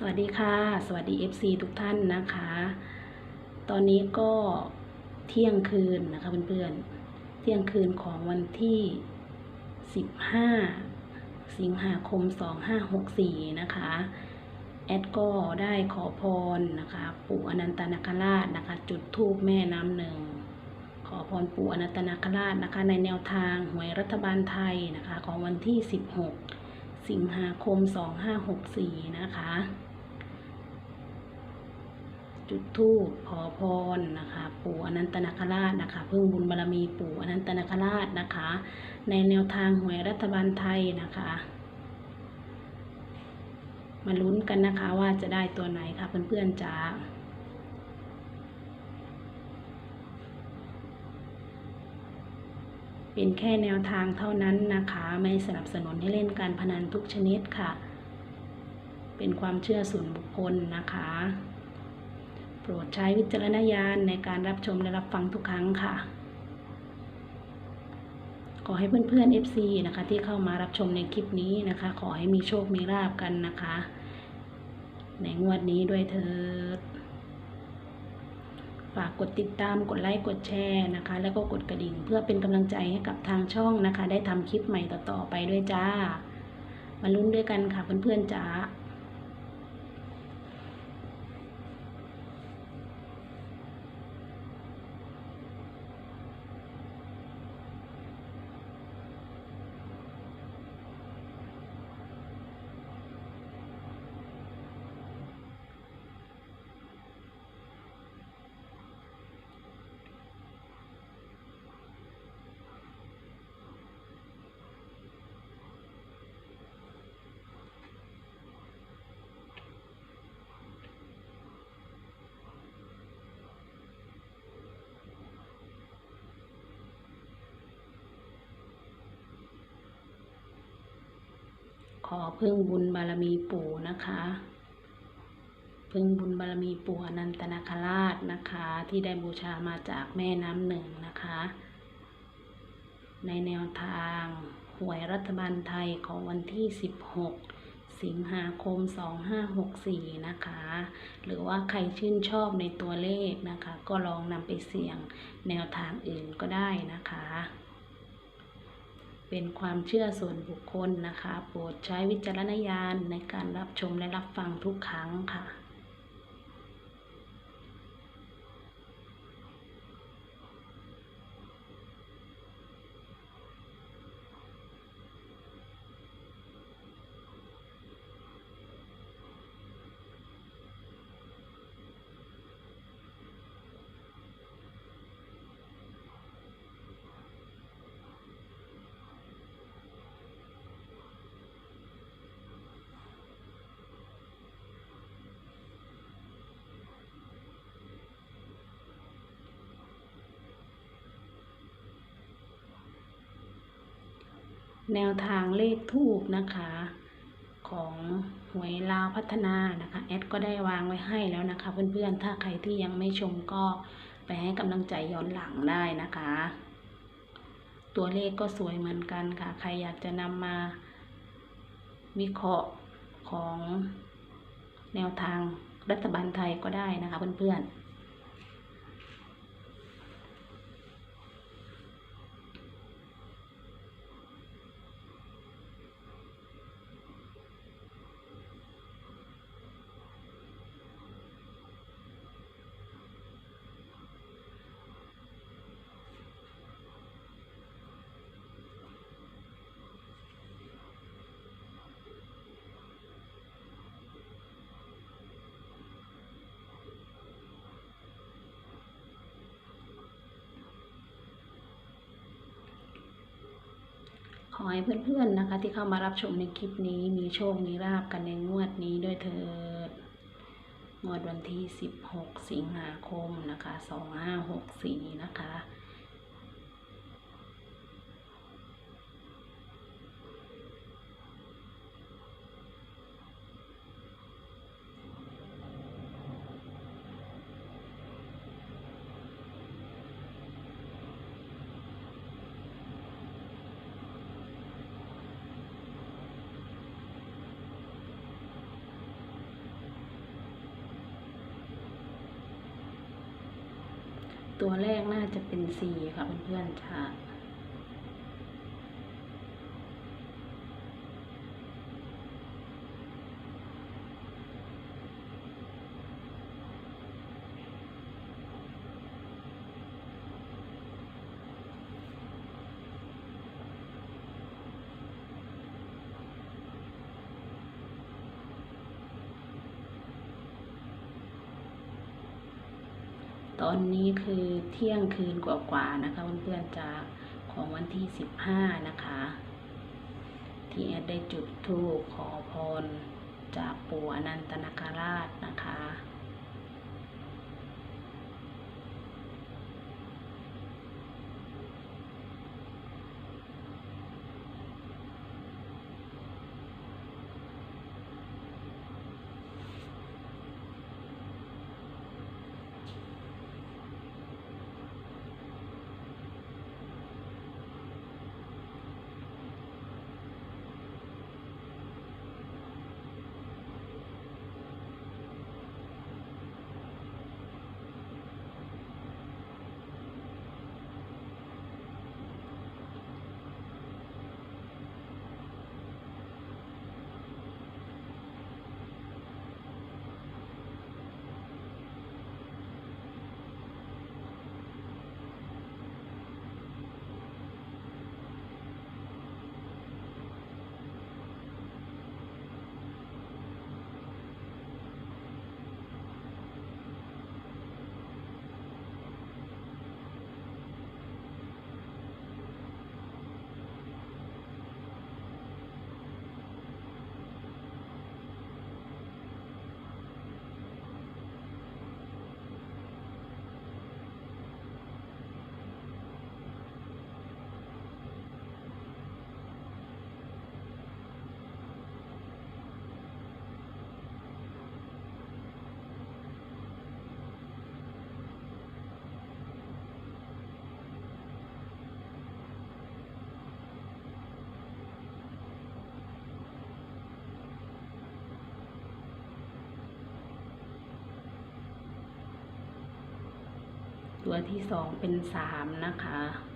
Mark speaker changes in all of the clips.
Speaker 1: สวัสดีค่ะ สวัสดี FC ทุกท่านนะคะ ตอนนี้ก็เที่ยงคืนนะคะเพื่อนๆ เที่ยงคืนของวันที่ 15 สิงหาคม 2564 นะคะ แอดก็ได้ขอพรนะคะ ปู่อนันตนาคราชนะคะ จุดธูปแม่น้ำหนึ่ง ขอพรปู่อนันตนาคราชนะคะ ในแนวทางหวยรัฐบาลไทยนะคะ ของวันที่ 16สิงหาคม 2564 นะคะ จุดธูปขอพรนะคะ ปู่อนันตนาคราชนะคะพึ่งบุญบารมีปู่อนันตนาคราชนะคะ ในแนวทางหวยรัฐบาลไทยนะคะ มาลุ้นกันนะคะว่าจะได้ตัวไหนค่ะเพื่อนๆจ๋าเป็นแค่แนวทางเท่านั้นนะคะ ไม่สนับสนุนให้เล่นการพนันทุกชนิดค่ะ เป็นความเชื่อส่วนบุคคลนะคะ รดใช้วิจารณญาณในการรับชมและรับฟังทุกครั้งค่ะ ขอให้เพื่อนๆ FC นะคะ ที่เข้ามารับชมในคลิปนี้นะคะ ขอให้มีโชคมีลาบกันนะคะ ในงวดนี้ด้วยเถิดฝากกดติดตามกดไลค์กดแชร์นะคะ แล้วก็กดกระดิ่งเพื่อเป็นกำลังใจให้กับทางช่องนะคะ ได้ทำคลิปใหม่ต่อๆไปด้วยจ้า มาลุ้นด้วยกันค่ะเพื่อนๆจ้า ขอพึ่งบุญบารมีปู่นะคะ พึ่งบุญบารมีปู่อนันตนาคราชนะคะ ที่ได้บูชามาจากแม่น้ำหนึ่งนะคะ ในแนวทางหวยรัฐบาลไทยของวันที่ 16 สิงหาคม 2564 นะคะ หรือว่าใครชื่นชอบในตัวเลขนะคะ ก็ลองนำไปเสี่ยงแนวทางอื่นก็ได้นะคะ เป็นความเชื่อส่วนบุคคลนะคะ โปรดใช้วิจารณญาณในการรับชมและรับฟังทุกครั้งค่ะ แนวทางเลขทูบนะคะ ของหวยลาวพัฒนานะคะแอดก็ได้วางไว้ให้แล้วนะคะ เพื่อนๆ ถ้าใครที่ยังไม่ชมก็ไปให้กำลังใจย้อนหลังได้นะคะ ตัวเลขก็สวยเหมือนกันค่ะ ใครอยากจะนำมาวิเคราะห์ของแนวทางรัฐบาลไทยก็ได้นะคะเพื่อนๆ ขอให้เพื่อนๆนะคะ ที่เข้ามารับชมในคลิปนี้มีโชค มีลาบกันในงวดนี้ด้วยเถิดงวดวันที่ 16 สิงหาคมนะคะ 2564 นะคะ ตัวแรกน่าจะเป็น C ค่ะเพื่อนๆจะ ตอนนี้คือเที่ยงคืนกว่าๆนะคะเพื่อนๆจากของวันที่สิบห้านะคะ ที่แอดได้จุดธูปขอพรจากปู่อนันตนาคราชนะคะ ตัวที่สองเป็นสามนะคะ เ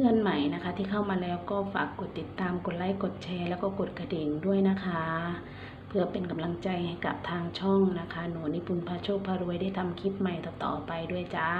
Speaker 1: พื่อนใหม่นะคะ ที่เข้ามาแล้วก็ฝากกดติดตามกดไลค์กดแชร์ แล้วก็กดกระดิ่งด้วยนะคะ เพื่อเป็นกำลังใจให้กับทางช่องนะคะ หนูนิพุนพาโชคพารวยได้ทำคลิปใหม่ต่อๆไปด้วยจ้า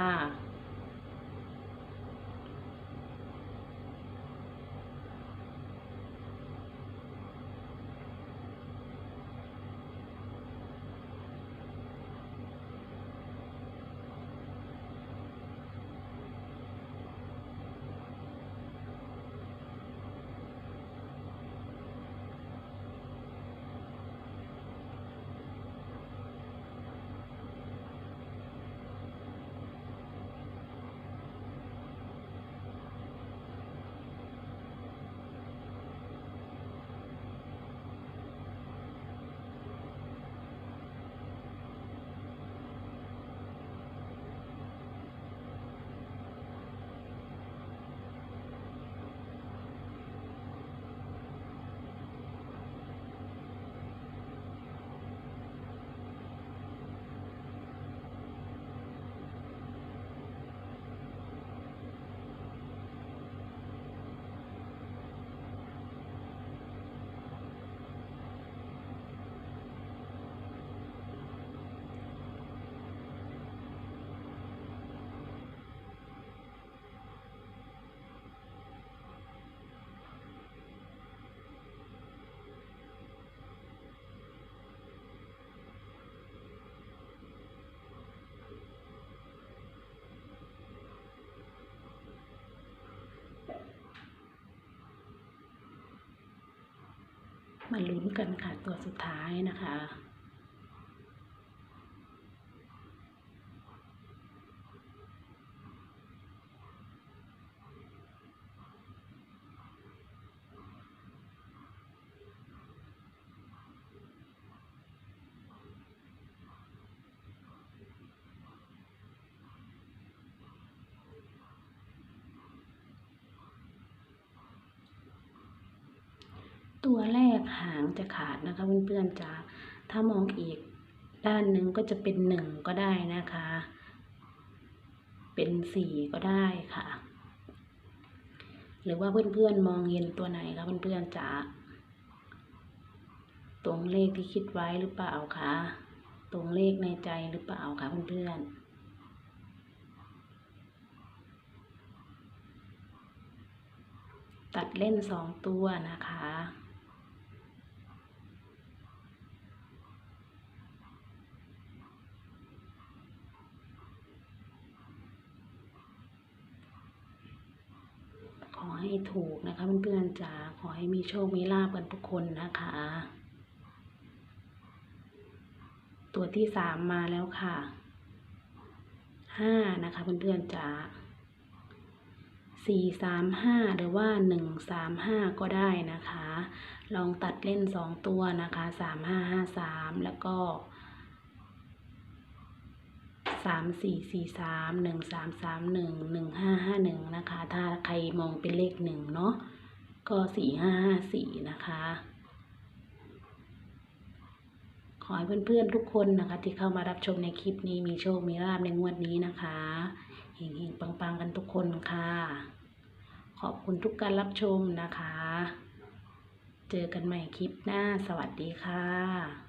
Speaker 1: มาลุ้นกันค่ะตัวสุดท้ายนะคะ ตัวแรกหางจะขาดนะคะเพื่อนๆจ๋าถ้ามองอีกด้านหนึ่งก็จะเป็นหนึ่งก็ได้นะคะ เป็นสี่ก็ได้ค่ะ หรือว่าเพื่อนๆมองเห็นตัวไหนคะเพื่อนๆจ๋าตรงเลขที่คิดไว้หรือเปล่าคะตรงเลขในใจหรือเปล่าคะเพื่อนๆตัดเล่นสองตัวนะคะ ขอให้ถูก นะคะเพื่อนๆจ๋าขอให้มีโชค มีลาบกันทุกคนนะคะ ตัวที่สามมาแล้วค่ะห้านะคะเพื่อนๆจ๋าสี่สามห้าหรือว่าหนึ่งสามห้าก็ได้นะคะ ลองตัดเล่นสองตัวนะคะสามห้าห้าสามแล้วก็ สามสี่สี่สามหนึ่งสามสามหนึ่งหนึ่งห้าห้าหนึ่งนะคะ ถ้าใครมองเป็นเลขหนึ่งเนาะก็สี่ห้าห้าสี่นะคะ ขอให้เพื่อนๆทุกคนนะคะ ที่เข้ามารับชมในคลิปนี้มีโชคมีลาบในงวดนี้นะคะเฮงๆปังๆกันทุกคนค่ะ ขอบคุณทุกการรับชมนะคะ เจอกันใหม่คลิปหน้าสวัสดีค่ะ